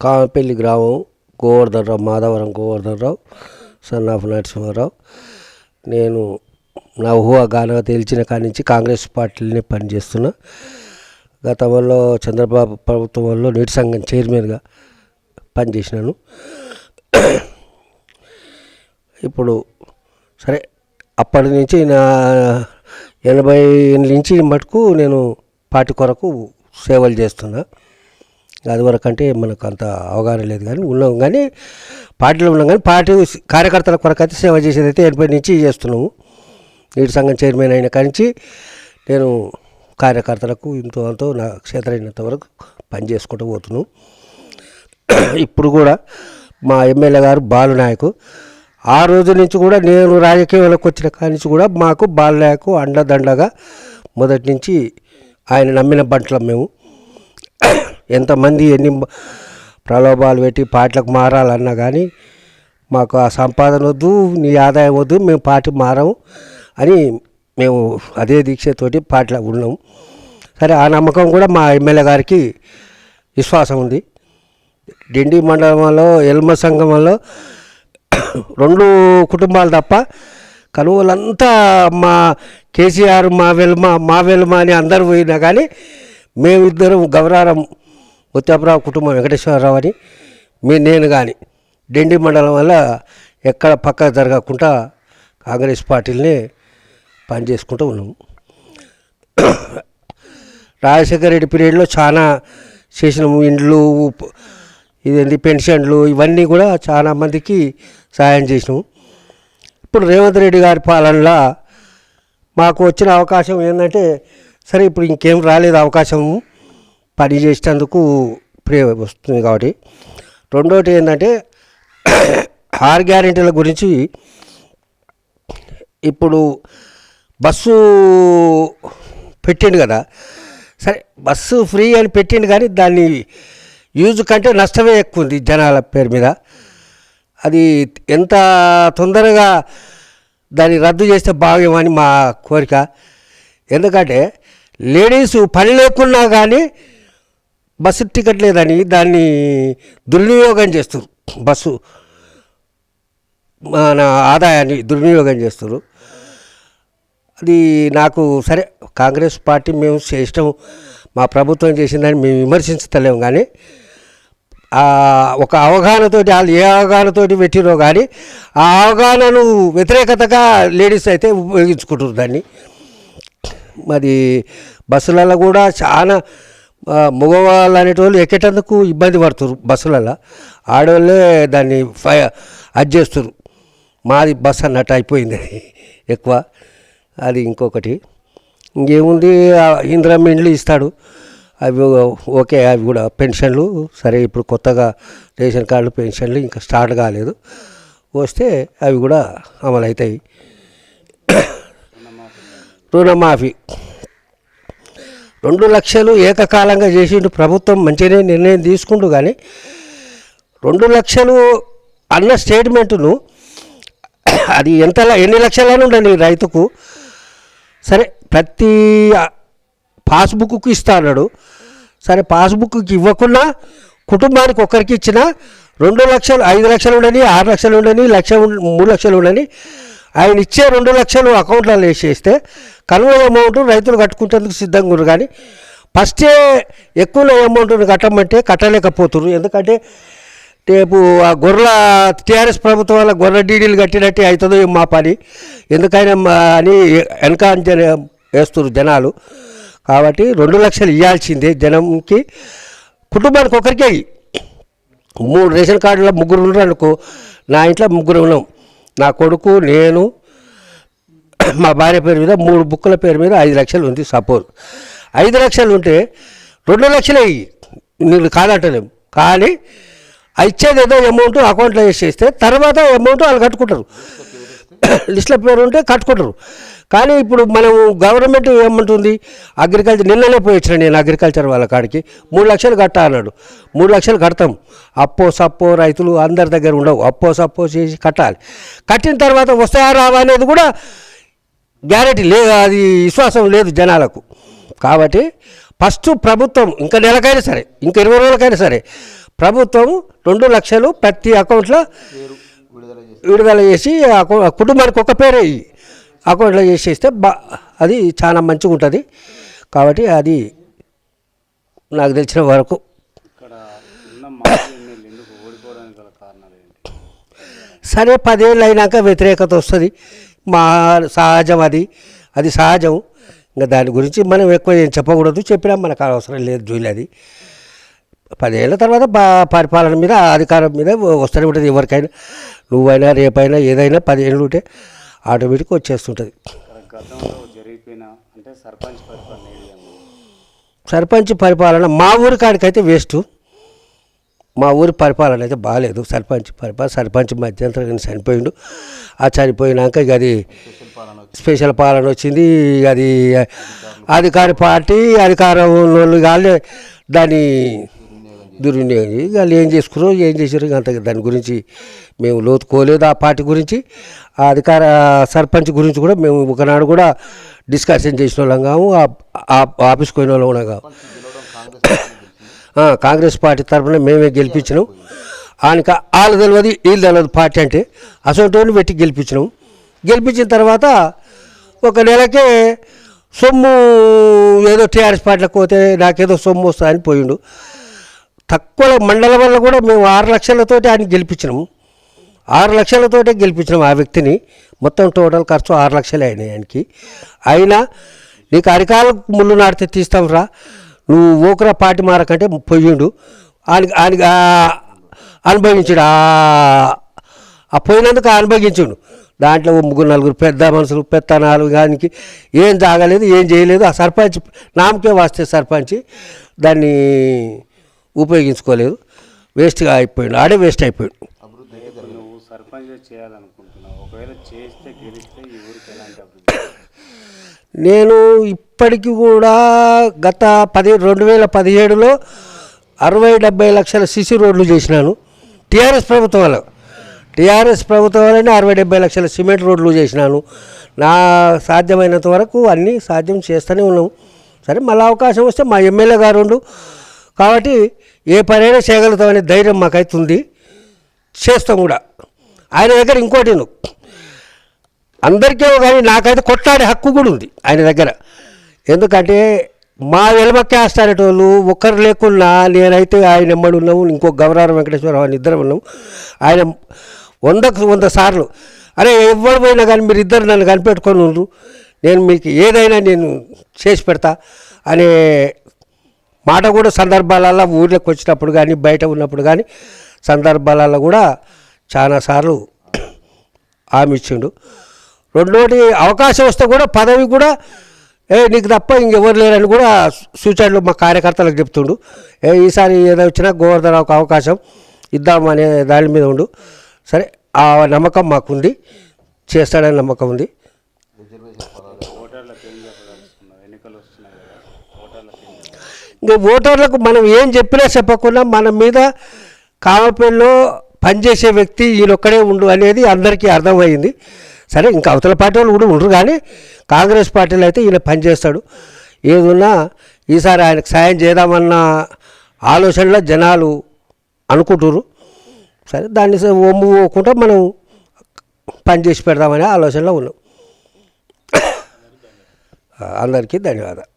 కామపల్లి గ్రామం Govardhanarao Madhavaram Govardhanarao son of Narasimharao. నేను నా ఊహాగానంగా తెలిసిన కాడి నుంచి కాంగ్రెస్ పార్టీలోనే పనిచేస్తున్నా. గతంలో చంద్రబాబు ప్రభుత్వంలో నీటి సంఘం చైర్మన్గా పనిచేసినాను. ఇప్పుడు సరే అప్పటి నుంచి నా ఎనభై ఏళ్ళ నుంచి మటుకు నేను పార్టీ కొరకు సేవలు చేస్తున్నా. అదివరకంటే మనకు అంత అవగాహన లేదు కానీ ఉన్నాం. కానీ పార్టీలో ఉన్నాం కానీ పార్టీ కార్యకర్తల కొరకు అయితే సేవ చేసేది అయితే ఎనభై నుంచి చేస్తున్నాము. నీటి సంఘం చైర్మన్ అయిన కానించి నేను కార్యకర్తలకు ఇంతో అంతో నా క్షేత్రైనంత వరకు పని చేసుకుంటూ పోతున్నాను ఇప్పుడు కూడా మా ఎమ్మెల్యే గారు బాలు నాయకు ఆ రోజు నుంచి కూడా నేను రాజకీయాలకు వచ్చిన కాడి నుంచి కూడా మాకు బాలు నాయకు అండదండగా మొదటి నుంచి ఆయన నమ్మిన బంట్లం మేము. ఎంతమంది ఎన్ని ప్రలోభాలు పెట్టి పార్టీలకు మారాలన్నా కానీ మాకు ఆ సంపాదన వద్దు నీ ఆదాయం వద్దు మేము పార్టీ మారము అని మేము అదే దీక్షతోటి పార్టీలో ఉన్నాము. సరే ఆ నమ్మకం కూడా మా ఎమ్మెల్యే గారికి విశ్వాసం ఉంది. డిండి మండలంలో ఎల్మ సంగమంలో రెండు కుటుంబాలు తప్ప కనువులంతా మా కేసీఆర్ మా వెల్మ మా వెల్మ అని అందరూ పోయినా కానీ మేమిద్దరం గౌరారం ముత్యాపురావు కుటుంబం వెంకటేశ్వరరావు అని మీ నేను కానీ డిండి మండలం వల్ల ఎక్కడ పక్క జరగకుండా కాంగ్రెస్ పార్టీలనే పనిచేసుకుంటూ ఉన్నాము రాజశేఖర రెడ్డి పీరియడ్లో చాలా చేసినాము ఇండ్లు ఇదేంటి పెన్షన్లు ఇవన్నీ కూడా చాలా మందికి సహాయం చేసినాము ఇప్పుడు రేవంత్ రెడ్డి గారి పాలనలో మాకు వచ్చిన అవకాశం ఏంటంటే సరే ఇప్పుడు ఇంకేం రాలేదు అవకాశం. పని చేసేందుకు ప్రే వస్తుంది కాబట్టి. రెండోటి ఏంటంటే ఆర్ గ్యారెంటీల గురించి ఇప్పుడు బస్సు పెట్టిండు కదా. సరే బస్సు ఫ్రీ అని పెట్టిండు కానీ దాన్ని యూజ్ కంటే నష్టమే ఎక్కువ ఉంది జనాల పేరు మీద. అది ఎంత తొందరగా దాన్ని రద్దు చేస్తే భావ్యమని మా కోరిక. ఎందుకంటే లేడీస్ పని లేకున్నా కానీ బస్సు టికెట్ లేదని దాన్ని దుర్వినియోగం చేస్తారు. బస్సు మన ఆదాయాన్ని దుర్వినియోగం చేస్తారు. అది నాకు సరే కాంగ్రెస్ పార్టీ మేము చేసినాం మా ప్రభుత్వం చేసిందని మేము విమర్శించలేము కానీ ఒక అవగాహనతోటి వాళ్ళు ఏ అవగాహనతోటి పెట్టిరో కానీ ఆ అవగాహనను వ్యతిరేకతగా లేడీస్ అయితే ఉపయోగించుకుంటారు దాన్ని. మరి బస్సులలో కూడా చాలా మగవాళ్ళు అనేటోళ్ళు ఎక్కేటందుకు ఇబ్బంది పడుతురు బస్సులలో ఆడవాళ్ళే దాన్ని ఫై అది చేస్తారు. మాది బస్ అన్నట్టు అయిపోయింది అది ఎక్కువ. అది ఇంకొకటి. ఇంకేముంది ఇందిరా మెండ్లు ఇండ్లు ఇస్తాడు. అవి ఓకే అవి కూడా పెన్షన్లు. సరే ఇప్పుడు కొత్తగా రేషన్ కార్డులు పెన్షన్లు ఇంకా స్టార్ట్ కాలేదు. వస్తే అవి కూడా అమలు అవుతాయి రుణమాఫీ. రెండు లక్షలు ఏకకాలంగా చేసిండు ప్రభుత్వం మంచిగానే నిర్ణయం తీసుకుంటూ కానీ రెండు లక్షలు అన్న స్టేట్మెంటును అది ఎంత ఎన్ని లక్షలైనా ఉండాలి రైతుకు. సరే ప్రతి పాస్బుక్కు ఇస్తా అన్నాడు. సరే పాస్బుక్కి ఇవ్వకుండా కుటుంబానికి ఒక్కరికి ఇచ్చిన రెండు లక్షలు ఐదు లక్షలు ఉండని ఆరు లక్షలు ఉండని లక్ష మూడు లక్షలు ఉండని ఆయన ఇచ్చే రెండు లక్షలు అకౌంట్లో వేసేస్తే కనుగోలు అమౌంట్ రైతులు కట్టుకుంటేందుకు సిద్ధంగా ఉన్నారు. కానీ ఫస్టే ఎక్కువ అమౌంట్ని కట్టమంటే కట్టలేకపోతున్నారు. ఎందుకంటే రేపు ఆ గొర్రెల టీఆర్ఎస్ ప్రభుత్వం వల్ల గొర్రెల డీడీలు కట్టినట్టే అవుతుందో మా పని. ఎందుకైనా మా అని వెనక వేస్తున్నారు జనాలు. కాబట్టి రెండు లక్షలు ఇవ్వాల్సిందే జనంకి. కుటుంబానికి ఒకరికే మూడు రేషన్ కార్డులో ముగ్గురు ఉన్నారు అనుకో నా ఇంట్లో ముగ్గురు ఉన్నాం. నా కొడుకు నేను మా భార్య పేరు మీద మూడు బుక్కుల పేరు మీద ఐదు లక్షలు ఉంది సపోజ్. ఐదు లక్షలు ఉంటే రెండు లక్షలే ఇయ్యి. నేను కాదంటలేము కానీ ఇచ్చేది ఏదో అమౌంట్ అకౌంట్లో వేసేస్తే తర్వాత అమౌంట్ వాళ్ళు కట్టుకుంటారు. లిస్టుల పేరు ఉంటే కట్టుకుంటారు. కానీ ఇప్పుడు మనం గవర్నమెంట్ ఏమంటుంది? అగ్రికల్చర్ నిన్ననే పోయి వచ్చిన నేను అగ్రికల్చర్ వాళ్ళ కాడికి. మూడు లక్షలు కట్టా అన్నాడు. మూడు లక్షలు కడతాం. అప్పో సప్పో రైతులు అందరి దగ్గర ఉండవు. అప్పో సప్పో చేసి కట్టాలి. కట్టిన తర్వాత వస్తాయా రావా అనేది కూడా గ్యారెంటీ లేదు అది విశ్వాసం లేదు జనాలకు. కాబట్టి ఫస్ట్ ప్రభుత్వం ఇంకా నెలకైనా సరే ఇంకా ఇరవై రోజులకైనా సరే ప్రభుత్వం రెండు లక్షలు ప్రతి అకౌంట్లో విడుదల చేసి కుటుంబానికి ఒక పేరే ఇయ్యి. అకౌంట్లో చేసేస్తే బా అది చాలా మంచిగా ఉంటుంది కాబట్టి అది నాకు తెలిసిన వరకు. సరే పదేళ్ళు అయినాక వ్యతిరేకత వస్తుంది. మా సహజం అది. అది సహజం. ఇంకా దాని గురించి మనం ఎక్కువ ఏం చెప్పకూడదు. చెప్పినా మనకు అవసరం లేదు జూలి అది. పదేళ్ళ తర్వాత బా పరిపాలన మీద అధికారం మీద వస్తూనే ఉంటుంది ఎవరికైనా. నువ్వైనా రేపైనా ఏదైనా పదిహేళ్ళు ఉంటే ఆటోమేటిక్గా వచ్చేస్తుంటుంది. సర్పంచ్ పరిపాలన మా ఊరి కాడికైతే వేస్ట్. మా ఊరి పరిపాలన అయితే బాగాలేదు సర్పంచ్ పరిపాలన సర్పంచ్ మధ్యంతరం చనిపోయిండు. ఆ చనిపోయినాక ఇక అది స్పెషల్ పాలన వచ్చింది. అది అధికార పార్టీ అధికారం వాళ్ళే దాన్ని దుర్వినియోగం వాళ్ళు ఏం చేసుకున్నారు ఏం చేసారు అంత దాని గురించి మేము లోతుకోలేదు ఆ పార్టీ గురించి. ఆ అధికార సర్పంచ్ గురించి కూడా మేము ఒకనాడు కూడా డిస్కషన్ చేసిన వాళ్ళం కాము ఆ- ఆఫీస్కి పోయిన వాళ్ళం కూడా కాము. కాంగ్రెస్ పార్టీ తరఫున మేమే గెలిపించినాం. ఆయనక వాళ్ళు తెలియదు వీళ్ళు తెలియదు పార్టీ అంటే అసోంటోని పెట్టి గెలిపించినాం. గెలిపించిన తర్వాత ఒక నెలకే సొమ్ము ఏదో టీఆర్ఎస్ పార్టీలకు పోతే నాకేదో సొమ్ము వస్తుందని పోయిండు. తక్కువ మండలం వల్ల కూడా మేము ఆరు లక్షలతోటి ఆయన గెలిపించినాము. ఆరు లక్షలతోటే గెలిపించినాం ఆ వ్యక్తిని. మొత్తం టోటల్ ఖర్చు ఆరు లక్షలే అయినాయి ఆయనకి. అయినా నీకు అరికాలకు ముళ్ళు నాటితే తీస్తాం రా. నువ్వు ఓకరా పాటి మారకంటే పొయ్యిండు ఆయన ఆయన అనుభవించాడు. ఆ- ఆ పోయినందుకు అనుభవించుడు. దాంట్లో ఓ ముగ్గురు నలుగురు పెద్ద మనుషులు పెత్తనాలు దానికి ఏం తాగలేదు ఏం చేయలేదు. ఆ సర్పంచ్ నామకే వాస్తే సర్పంచ్. దాన్ని ఉపయోగించుకోలేదు. వేస్ట్గా అయిపోయిండు. ఆడే వేస్ట్ అయిపోయాడు. అభివృద్ధి? నేను ఇప్పటికి కూడా గత పది రెండు వేల పదిహేడులో అరవై డెబ్బై లక్షల సిసి రోడ్లు చేసినాను. టీఆర్ఎస్ ప్రభుత్వం వల్ల. టీఆర్ఎస్ ప్రభుత్వం వల్లనే అరవై డెబ్బై లక్షల సిమెంట్ రోడ్లు చేసినాను. నా సాధ్యమైనంత వరకు అన్నీ సాధ్యం చేస్తూనే ఉన్నాం. సరే మళ్ళీ అవకాశం వస్తే మా ఎమ్మెల్యే గారు కాబట్టి ఏ పనైనా చేయగలుగుతామనే ధైర్యం మాకైతుంది. చేస్తాం కూడా. ఆయన దగ్గర ఇంకోటి నువ్వు. అందరికీ కానీ నాకైతే కొట్లాడే హక్కు కూడా ఉంది ఆయన దగ్గర. ఎందుకంటే మా వెలమ క్యాస్ట్ అనేటోళ్ళు ఒక్కరు లేకున్నా నేనైతే ఆయన ఎమ్మడి ఉన్నాము ఇంకో గౌరవ వెంకటేశ్వరరావు అని ఇద్దరు ఉన్నాము. ఆయన వందకు వంద సార్లు అరే ఎవరు పోయినా కానీ మీరు ఇద్దరు నన్ను కనిపెట్టుకొని ఉండ్రు నేను మీకు ఏదైనా నేను చేసి పెడతా అనే మాట కూడా సందర్భాలలో ఊర్లోకి వచ్చినప్పుడు కానీ బయట ఉన్నప్పుడు కానీ సందర్భాలలో కూడా చాలాసార్లు హామీ ఇచ్చిండు. రెండోటి అవకాశం వస్తే కూడా పదవి కూడా ఏ నీకు తప్ప ఇంకెవరు లేరని కూడా సూచనలు మా కార్యకర్తలకు చెప్తుండు. ఏ ఈసారి ఏదో వచ్చినా గోవర్ధనరావుకు అవకాశం ఇద్దామనే దాని మీద ఉండు. సరే ఆ నమ్మకం మాకుంది. చేస్తాడని నమ్మకం ఉంది. ఇంకా ఓటర్లకు మనం ఏం చెప్పినా చెప్పకుండా మన మీద కామపేల్లో పనిచేసే వ్యక్తి ఈయనొక్కడే ఉండు అనేది అందరికీ అర్థమైంది. సరే ఇంకా అవతల పార్టీ వాళ్ళు కూడా ఉండరు కానీ కాంగ్రెస్ పార్టీలో అయితే ఈయన పనిచేస్తాడు. ఏదున్నా ఈసారి ఆయనకు సాయం చేద్దామన్న ఆలోచనలో జనాలు అనుకుంటున్నారు సరే దాన్ని ఒమ్ము పోకుండా మనం పనిచేసి పెడదామనే ఆలోచనలో ఉన్నాం. అందరికీ ధన్యవాదాలు.